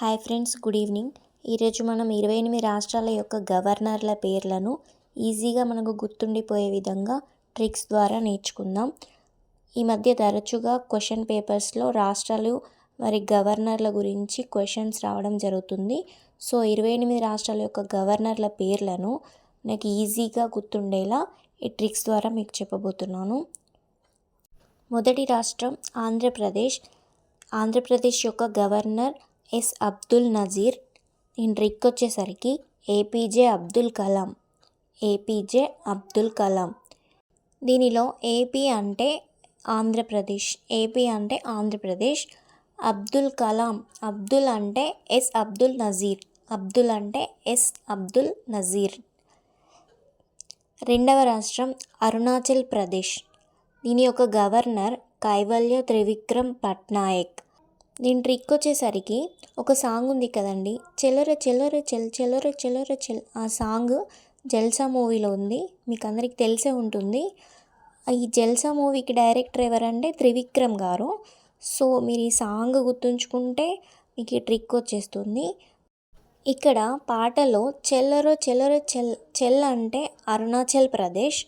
Hi friends good evening. ఈరోజు మనం ఇరవై ఎనిమిది రాష్ట్రాల యొక్క గవర్నర్ల పేర్లను ఈజీగా మనకు గుర్తుండిపోయే విధంగా ట్రిక్స్ ద్వారా నేర్చుకుందాం. ఈ మధ్య తరచుగా క్వశ్చన్ పేపర్స్లో రాష్ట్రాలు మరి గవర్నర్ల గురించి క్వశ్చన్స్ రావడం జరుగుతుంది. సో ఇరవై ఎనిమిది రాష్ట్రాల యొక్క గవర్నర్ల పేర్లను నాకు ఈజీగా గుర్తుండేలా ఈ ట్రిక్స్ ద్వారా మీకు చెప్పబోతున్నాను. మొదటి రాష్ట్రం ఆంధ్రప్రదేశ్. ఆంధ్రప్రదేశ్ యొక్క గవర్నర్ ఎస్ అబ్దుల్ నజీర్. దీని రిక్ వచ్చేసరికి ఏపీజే అబ్దుల్ కలాం. ఏపీజే అబ్దుల్ కలాం. దీనిలో ఏపీ అంటే ఆంధ్రప్రదేశ్ ఏపీ అంటే ఆంధ్రప్రదేశ్. అబ్దుల్ కలాం అబ్దుల్ అంటే ఎస్ అబ్దుల్ నజీర్ అబ్దుల్ అంటే ఎస్ అబ్దుల్ నజీర్. రెండవ రాష్ట్రం అరుణాచల్ ప్రదేశ్. దీని యొక్క గవర్నర్ కైవల్య త్రివిక్రమ్ పట్నాయక్. దీని ట్రిక్ వచ్చేసరికి ఒక సాంగ్ ఉంది కదండి. చెల్లర చెల్లర చెల్ చెల్లర చెల్లర చెల్ ఆ సాంగ్ జల్సా మూవీలో ఉంది. మీకు అందరికి తెలిసే ఉంటుంది. ఈ జల్సా మూవీకి డైరెక్టర్ ఎవరంటే త్రివిక్రమ్ గారు. సో మీరు ఈ సాంగ్ గుర్తుంచుకుంటే మీకు ఈ ట్రిక్ వచ్చేస్తుంది. ఇక్కడ పాటలో చెల్లరో చెల్లరో చెల్ చెల్ అంటే అరుణాచల్ ప్రదేశ్.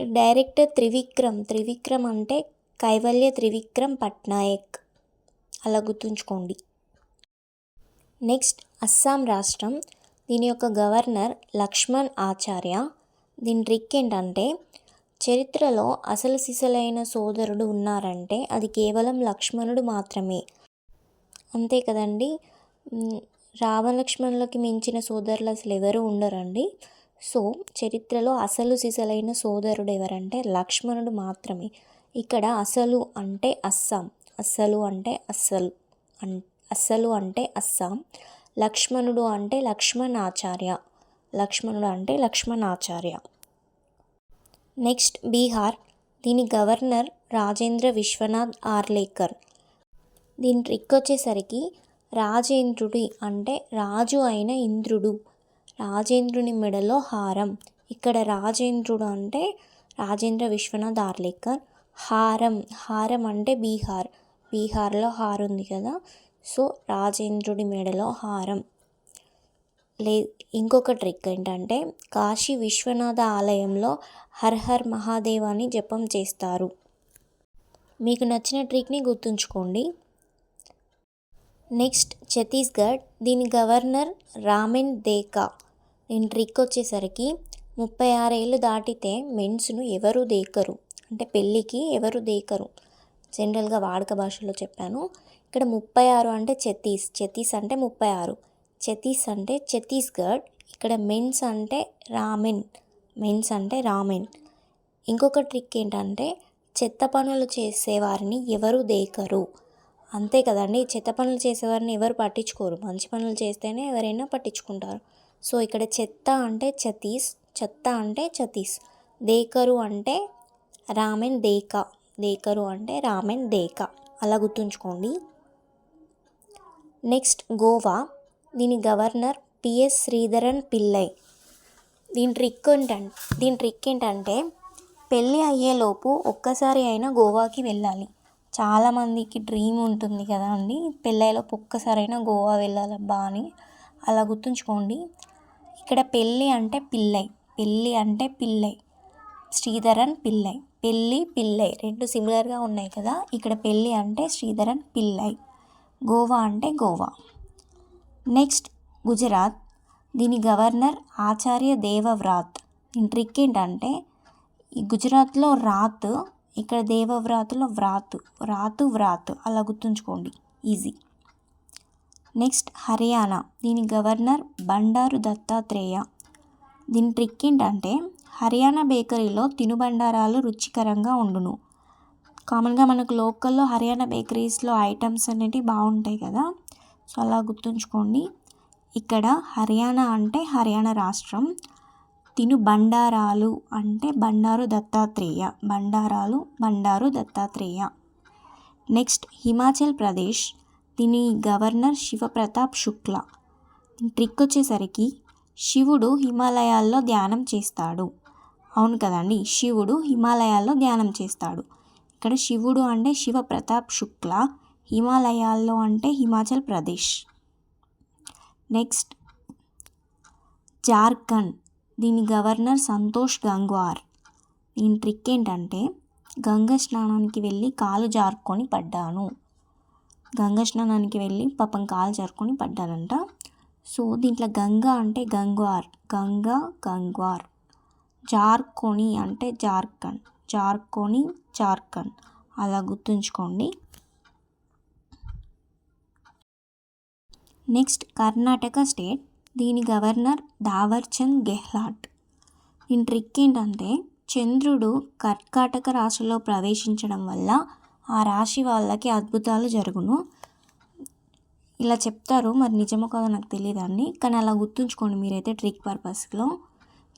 డైరెక్టర్ త్రివిక్రమ్ త్రివిక్రమ్ అంటే కైవల్య త్రివిక్రమ్ పట్నాయక్. అలా గుర్తుంచుకోండి. నెక్స్ట్ అస్సాం రాష్ట్రం. దీని యొక్క గవర్నర్ లక్ష్మణ్ ఆచార్య. దీని ట్రిక్ ఏంటంటే చరిత్రలో అసలు సిసలైన సోదరుడు ఉన్నారంటే అది కేవలం లక్ష్మణుడు మాత్రమే. అంతే కదండి? రామలక్ష్మణులకి మించిన సోదరులు అసలు ఎవరు ఉండరండి? సో చరిత్రలో అసలు సిసలైన సోదరుడు ఎవరంటే లక్ష్మణుడు మాత్రమే. ఇక్కడ అసలు అంటే అస్సాం. అస్సలు అంటే అస్సలు అన్ అస్సలు అంటే అస్సాం లక్ష్మణుడు అంటే లక్ష్మణ్ ఆచార్య లక్ష్మణుడు అంటే లక్ష్మణ్ ఆచార్య నెక్స్ట్ బీహార్ దీని గవర్నర్ రాజేంద్ర విశ్వనాథ్ ఆర్లేకర్. దీని ట్రిక్ వచ్చేసరికి రాజేంద్రుడి అంటే రాజు అయిన ఇంద్రుడు రాజేంద్రుని మెడలో హారం. ఇక్కడ రాజేంద్రుడు అంటే రాజేంద్ర విశ్వనాథ్ ఆర్లేకర్. హారం హారం అంటే బీహార్. బీహార్లో హారం ఉంది కదా. సో రాజేంద్రుడి మెడలో హారం. లే ఇంకొక ట్రిక్ ఏంటంటే కాశీ విశ్వనాథ ఆలయంలో హర్ హర్ మహాదేవ్ అని జపం చేస్తారు. మీకు నచ్చిన ట్రిక్ని గుర్తుంచుకోండి. నెక్స్ట్ ఛత్తీస్గఢ్. దీని గవర్నర్ రామెన్ దేకా. దీని ట్రిక్ వచ్చేసరికి ముప్పై ఆరేళ్ళు దాటితే మెన్స్ను ఎవరు దేకరు? అంటే పెళ్ళికి ఎవరు దేకరు? జనరల్గా వాడుక భాషలో చెప్పాను. ఇక్కడ ముప్పై ఆరు అంటే ఛత్తీస్ ఛత్తీస్ అంటే ముప్పై ఆరు. ఛత్తీస్ అంటే ఛత్తీస్గఢ్ ఇక్కడ మెన్స్ అంటే రామెన్ మెన్స్ అంటే రామెన్. ఇంకొక ట్రిక్ ఏంటంటే చెత్త పనులు చేసేవారిని ఎవరు దేకరు? అంతే కదండి చెత్త పనులు చేసేవారిని ఎవరు పట్టించుకోరు? మంచి పనులు చేస్తేనే ఎవరైనా పట్టించుకుంటారు. సో ఇక్కడ చెత్త అంటే ఛతీస్ చెత్త అంటే ఛతీస్. దేకరు అంటే రామెన్ దేకా. దేకరు అంటే రామెన్ దేక. అలా గుర్తుంచుకోండి. నెక్స్ట్ గోవా. దీని గవర్నర్ పిఎస్ శ్రీధరన్ పిల్లై. దీని ట్రిక్ ఏంటంటే దీని ట్రిక్ ఏంటంటే పెళ్ళి అయ్యేలోపు ఒక్కసారి అయినా గోవాకి వెళ్ళాలి. చాలామందికి డ్రీమ్ ఉంటుంది కదా అండి. పెళ్ళయ్యేలోపు ఒక్కసారైనా గోవా వెళ్ళాలబ్బా అని అలా గుర్తుంచుకోండి. ఇక్కడ పెళ్ళి అంటే పిల్లై. పెళ్ళి అంటే పిల్లై. శ్రీధరన్ పిల్లై. పెళ్ళి పిల్లై రెండు సిమిలర్గా ఉన్నాయి కదా. ఇక్కడ పెళ్ళి అంటే శ్రీధరన్ పిల్లై. గోవా అంటే గోవా. నెక్స్ట్ గుజరాత్. దీని గవర్నర్ ఆచార్య దేవవ్రాత్. దీని ట్రిక్ ఏంటంటే ఈ గుజరాత్లో రాత్ ఇక్కడ దేవవ్రాత్లో వ్రాత్. రాతు వ్రాత్. అలా గుర్తుంచుకోండి. Easy next Haryana. దీని గవర్నర్ బండారు దత్తాత్రేయ. దీని ట్రిక్ ఏంటంటే హర్యానా బేకరీలో తినుబండారాలు రుచికరంగా ఉండును. కామన్గా మనకు లోకల్లో హర్యానా బేకరీస్లో ఐటమ్స్ అనేటివి బాగుంటాయి కదా. సో అలా గుర్తుంచుకోండి. ఇక్కడ హర్యానా అంటే హర్యానా రాష్ట్రం. తిను బండారాలు అంటే బండారు దత్తాత్రేయ. బండారాలు బండారు దత్తాత్రేయ. నెక్స్ట్ హిమాచల్ ప్రదేశ్. దీని గవర్నర్ శివప్రతాప్ శుక్ల. ట్రిక్ వచ్చేసరికి శివుడు హిమాలయాల్లో ధ్యానం చేస్తాడు. అవును కదండి. శివుడు హిమాలయాల్లో ధ్యానం చేస్తాడు. ఇక్కడ శివుడు అంటే శివ ప్రతాప్ శుక్ల హిమాలయాల్లో అంటే హిమాచల్ ప్రదేశ్. నెక్స్ట్ జార్ఖండ్. దీని గవర్నర్ సంతోష్ గంగ్వార్. దీని ట్రిక్ ఏంటంటే గంగ స్నానానికి వెళ్ళి కాలు జారుకొని పడ్డాను. గంగ స్నానానికి వెళ్ళి పాపం కాలు జారుకొని పడ్డానంట సో దీంట్లో గంగ అంటే గంగ్వార్. గంగా గంగ్వార్. జార్కొని అంటే జార్ఖండ్. జార్కొని జార్ఖండ్. అలా గుర్తుంచుకోండి. Next Karnataka state. దీని గవర్నర్ దావర్చంద్ గెహ్లాట్. దీని ట్రిక్ ఏంటంటే చంద్రుడు కర్కాటక రాశిలో ప్రవేశించడం వల్ల ఆ రాశి వాళ్ళకి అద్భుతాలు జరుగును. ఇలా చెప్తారు మరి నిజమో కాదో నాకు తెలియదండి కానీ అలా గుర్తుంచుకోండి మీరైతే ట్రిక్ పర్పస్లో.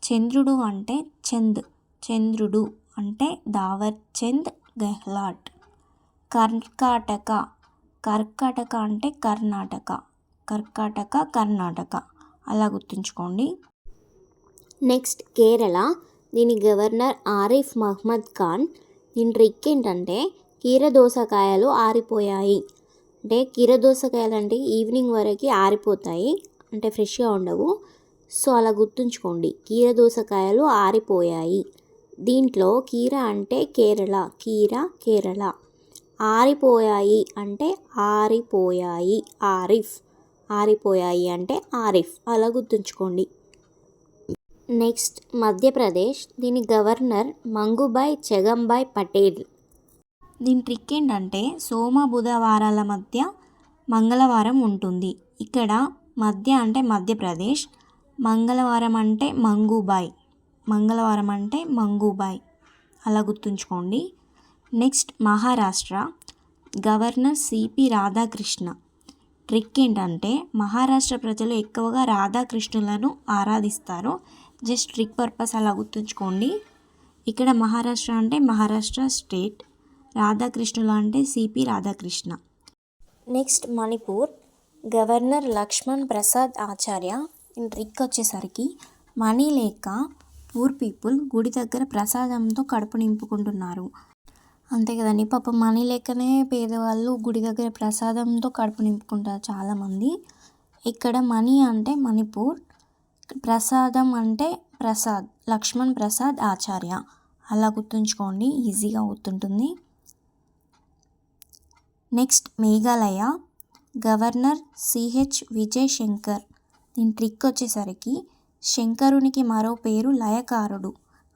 చంద్రుడు అంటే చంద్ చంద్రుడు అంటే దావర్ చంద్ గెహ్లాట్. కర్కాటక కర్కాటక అంటే కర్ణాటక కర్కాటక కర్ణాటక. అలా గుర్తుంచుకోండి. నెక్స్ట్ కేరళ దీని గవర్నర్ ఆరిఫ్ మహ్మద్ ఖాన్ దీని ట్రిక్ ఏంటంటే కీరదోసకాయలు ఆరిపోయాయి. అంటే కీరదోసకాయలు అంటే ఈవినింగ్ వరకు ఆరిపోతాయి. అంటే ఫ్రెష్గా ఉండవు. సో అలా గుర్తుంచుకోండి. కీర దోసకాయలు ఆరిపోయాయి. దీంట్లో కీర అంటే కేరళ. కీర కేరళ. ఆరిపోయాయి అంటే ఆరిపోయాయి. ఆరిఫ్. ఆరిపోయాయి అంటే ఆరిఫ్. అలా గుర్తుంచుకోండి. నెక్స్ట్ మధ్యప్రదేశ్. దీని గవర్నర్ మంగుబాయ్ చెగంబాయ్ పటేల్. దీని ట్రిక్ ఏంటంటే సోమ బుధవారాల మధ్య మంగళవారం ఉంటుంది. ఇక్కడ మధ్య అంటే మధ్యప్రదేశ్. మంగళవారం అంటే మంగుబాయ్. మంగళవారం అంటే మంగూబాయ్. అలా గుర్తుంచుకోండి. Next Maharashtra. Governor CP Radhakrishna. Trick ఏంటంటే మహారాష్ట్ర ప్రజలు ఎక్కువగా రాధాకృష్ణులను ఆరాధిస్తారు. జస్ట్ ట్రిక్ పర్పస్ అలా గుర్తుంచుకోండి. ఇక్కడ మహారాష్ట్ర అంటే మహారాష్ట్ర స్టేట్. రాధాకృష్ణులు అంటే CP Radhakrishna. Next Manipur. Governor Laxman Prasad Acharya trick వచ్చేసరికి మనీ లేక పూర్ పీపుల్ గుడి దగ్గర ప్రసాదంతో కడుపు నింపుకుంటున్నారు. అంతే కదండి. పాపం మనీ లేకనే పేదవాళ్ళు గుడి దగ్గర ప్రసాదంతో కడుపు నింపుకుంటారు చాలామంది. ఇక్కడ మనీ అంటే మణిపూర్ ప్రసాదం అంటే ప్రసాద్ లక్ష్మణ్ ప్రసాద్ ఆచార్య. అలా గుర్తుంచుకోండి ఈజీగా గుర్తుంటుంది. Next Meghalaya governor CH Vijay Shankar. దీని ట్రిక్ వచ్చేసరికి శంకరునికి మరో పేరు లయకారుడు.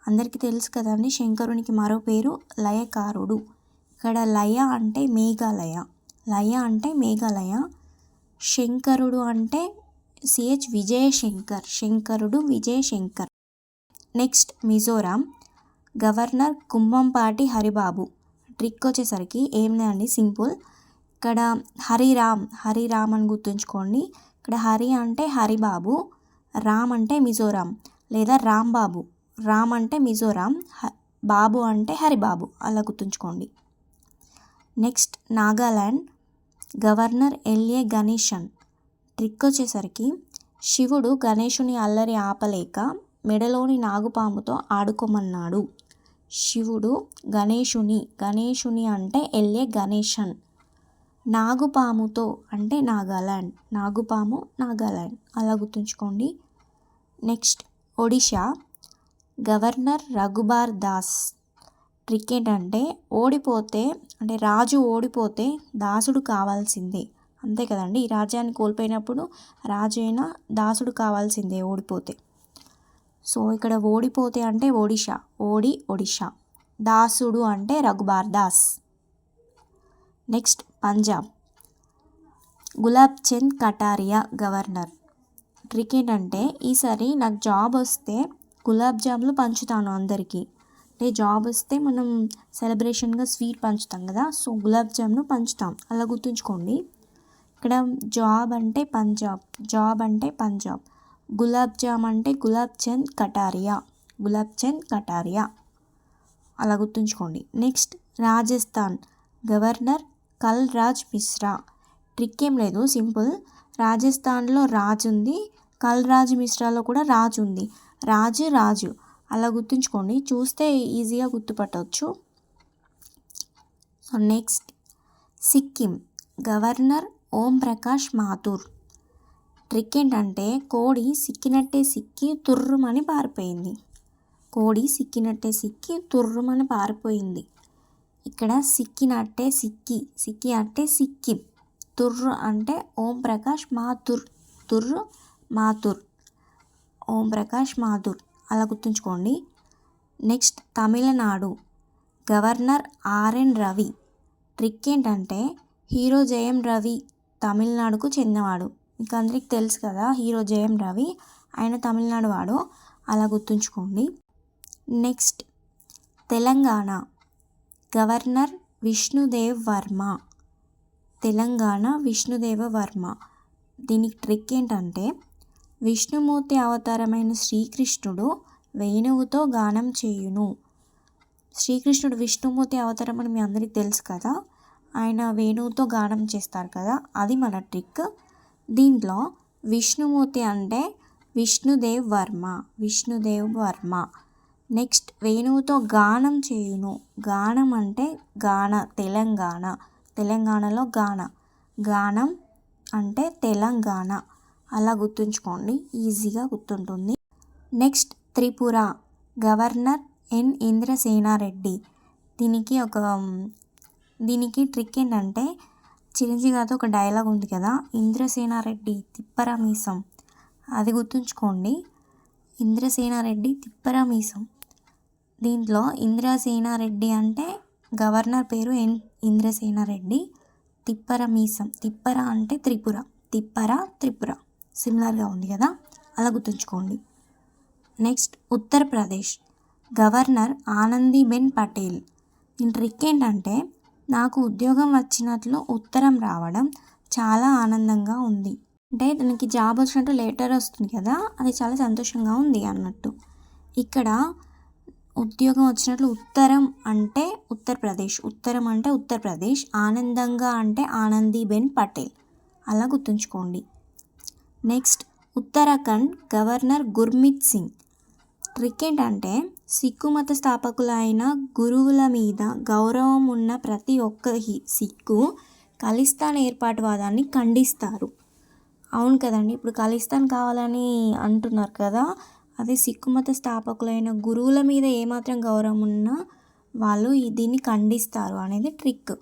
అందరికీ తెలుసు కదండి శంకరునికి మరో పేరు లయకారుడు. ఇక్కడ లయ అంటే మేఘాలయ. లయ అంటే మేఘాలయ. శంకరుడు అంటే సిహెచ్ విజయశంకర్. శంకరుడు Vijayashankar. Next Mizoram. Governor Kambhampati Haribabu. Trick వచ్చేసరికి ఏం లేదండి సింపుల్. ఇక్కడ హరిరామ్ హరిరామ్ అని గుర్తుంచుకోండి. ఇక్కడ హరి అంటే హరిబాబు రామ్ అంటే మిజోరాం లేదా రాంబాబు. రామ్ అంటే మిజోరాం బాబు అంటే హరిబాబు. అలా గుర్తుంచుకోండి. Next Nagaland governor LA Ganesan trick వచ్చేసరికి శివుడు గణేషుని అల్లరి ఆపలేక మెడలోని నాగుపాముతో ఆడుకోమన్నాడు. శివుడు గణేషుని గణేషుని అంటే ఎల్ఏ గణేషన్ నాగుపాముతో అంటే నాగాల్యాండ్ నాగుపాము నాగాల్యాండ్ అలా గుర్తుంచుకోండి. Next Odisha governor Raghubar Das. Trick ఏంటంటే ఓడిపోతే అంటే రాజు ఓడిపోతే దాసుడు కావాల్సిందే. అంతే కదండి. ఈ రాజ్యాన్ని కోల్పోయినప్పుడు రాజు అయినా దాసుడు కావాల్సిందే ఓడిపోతే. సో ఇక్కడ ఓడిపోతే అంటే ఒడిషా ఓడి ఒడిషా దాసుడు అంటే Raghubar Das. Next Punjab. Gulab Chand Kataria governor. Trick ఏంటంటే ఈసారి నాకు జాబ్ వస్తే గులాబ్ జాములు పంచుతాను అందరికీ. అంటే జాబ్ వస్తే మనం సెలబ్రేషన్గా స్వీట్ పంచుతాం కదా సో గులాబ్ జామ్ను పంచుతాం. అలా గుర్తుంచుకోండి. ఇక్కడ జాబ్ అంటే పంజాబ్ జాబ్ అంటే పంజాబ్. గులాబ్ జామ్ అంటే గులాబ్ చంద్ కటారియా గులాబ్ చంద్ కటారియా. అలా గుర్తుంచుకోండి. నెక్స్ట్ రాజస్థాన్ గవర్నర్ కల్ రాజ్ మిశ్రా. ట్రిక్ ఏం లేదు సింపుల్. రాజస్థాన్లో రాజు ఉంది కల్ రాజ్ మిశ్రాలో కూడా రాజు ఉంది. రాజు రాజు. అలా గుర్తుంచుకోండి చూస్తే ఈజీగా గుర్తుపట్టవచ్చు. So next. Sikkim. Governor Om Prakash Mathur. Trick ఏంటంటే కోడి సిక్కినట్టే సిక్కి తుర్రుమని పారిపోయింది. కోడి సిక్కినట్టే సిక్కి తుర్రుమని పారిపోయింది. ఇక్కడ సిక్కినట్టే సిక్కి సిక్కి అంటే సిక్కిం. తుర్రు అంటే ఓం ప్రకాష్ మాతుర్ తుర్రు మాతుర్ ఓం ప్రకాష్ మాథుర్ అలా గుర్తుంచుకోండి. Next Tamil Nadu governor RN Ravi. Trick ఏంటంటే హీరో జయం రవి తమిళనాడుకు చెందినవాడు. మీకు అందరికి తెలుసు కదా హీరో జయం రవి. ఆయన తమిళనాడు వాడు. అలా గుర్తుంచుకోండి. నెక్స్ట్ తెలంగాణ. గవర్నర్ విష్ణుదేవ్ వర్మ. తెలంగాణ విష్ణుదేవ వర్మ. దీనికి ట్రిక్ ఏంటంటే విష్ణుమూర్తి అవతారమైన శ్రీకృష్ణుడు వేణువుతో గానం చేయును. శ్రీకృష్ణుడు విష్ణుమూర్తి అవతారం అని మీ అందరికీ తెలుసు కదా ఆయన వేణువుతో గానం చేస్తారు కదా అది మన ట్రిక్. దీంట్లో విష్ణుమూర్తి అంటే విష్ణుదేవ్ వర్మ విష్ణుదేవ్ వర్మ. నెక్స్ట్ వేణువుతో గానం చేయును. గానం అంటే గాన తెలంగాణ. తెలంగాణలో గాన. గానం అంటే తెలంగాణ. అలా గుర్తుంచుకోండి. ఈజీగా గుర్తుంటుంది. Next Tripura. Governor N Indrasena Reddy. దీనికి ఒక దీనికి ట్రిక్ ఏంటంటే చిరంజీవి గారితో ఒక డైలాగ్ ఉంది కదా ఇంద్రసేనారెడ్డి తిప్పర మీసం అది గుర్తుంచుకోండి. ఇంద్రసేనారెడ్డి తిప్పర మీసం దీంట్లో ఇంద్రసేనారెడ్డి అంటే గవర్నర్ పేరు ఎన్ ఇంద్రసేనారెడ్డి. తిప్పర మీసం. తిప్పర అంటే త్రిపుర. తిప్పర త్రిపుర. సిమిలర్గా ఉంది కదా? అలా గుర్తుంచుకోండి. నెక్స్ట్ ఉత్తరప్రదేశ్. గవర్నర్ ఆనందీబెన్ పటేల్. దీని ట్రిక్ ఏంటంటే నాకు ఉద్యోగం వచ్చినట్లు ఉత్తరం రావడం చాలా ఆనందంగా ఉంది. అంటే తనకి జాబ్ వచ్చినట్టు లెటర్ వస్తుంది కదా? అది చాలా సంతోషంగా ఉంది అన్నట్టు. ఇక్కడ ఉద్యోగం వచ్చినట్లు ఉత్తరం అంటే ఉత్తరప్రదేశ్ ఉత్తరం అంటే ఉత్తరప్రదేశ్ ఆనందంగా అంటే ఆనందీబెన్ పటేల్. అలా గుర్తుంచుకోండి. Next Uttarakhand governor Gurmit Singh. Trick ఏంటంటే సిక్కు మత స్థాపకులైన గురువుల మీద గౌరవం ఉన్న ప్రతి ఒక్క సిక్కు ఖలిస్తాన్ ఏర్పాటువాదాన్ని ఖండిస్తారు. అవును కదండి ఇప్పుడు ఖలిస్తాన్ కావాలని అంటున్నారు కదా అదే సిక్కు మత స్థాపకులైన గురువుల మీద ఏమాత్రం గౌరవం ఉన్నా వాళ్ళు దీన్ని ఖండిస్తారు అనేది ట్రిక్.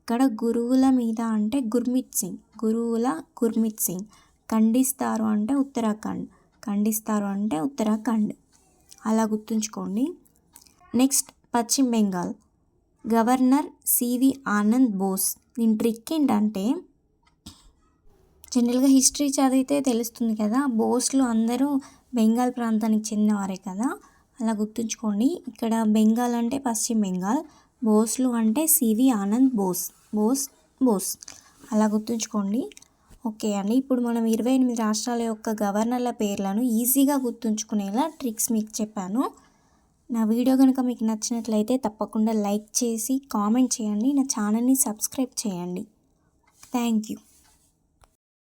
ఇక్కడ గురువుల మీద అంటే గుర్మిత్ సింగ్. గురువుల గుర్మిత్ సింగ్. ఖండిస్తారు అంటే ఉత్తరాఖండ్. ఖండిస్తారు అంటే ఉత్తరాఖండ్. అలా గుర్తుంచుకోండి. Next Paschim Bengal. Governor CV Anand Bose. దీని ట్రిక్ ఏంటంటే జనరల్గా హిస్టరీ చదివితే తెలుస్తుంది కదా బోస్లు అందరూ బెంగాల్ ప్రాంతానికి చెందినవారే కదా? అలా గుర్తుంచుకోండి. ఇక్కడ బెంగాల్ అంటే పశ్చిమ బెంగాల్ బోస్లు అంటే సివి ఆనంద్ బోస్ బోస్ బోస్. అలా గుర్తుంచుకోండి. ఓకే అండి. ఇప్పుడు మనం ఇరవై ఎనిమిది రాష్ట్రాల యొక్క గవర్నర్ల పేర్లను ఈజీగా గుర్తుంచుకునేలా ట్రిక్స్ మీకు చెప్పాను. నా వీడియో కనుక మీకు నచ్చినట్లయితే తప్పకుండా లైక్ చేసి కామెంట్ చేయండి. నా ఛానల్ని సబ్స్క్రైబ్ చేయండి. Thank you.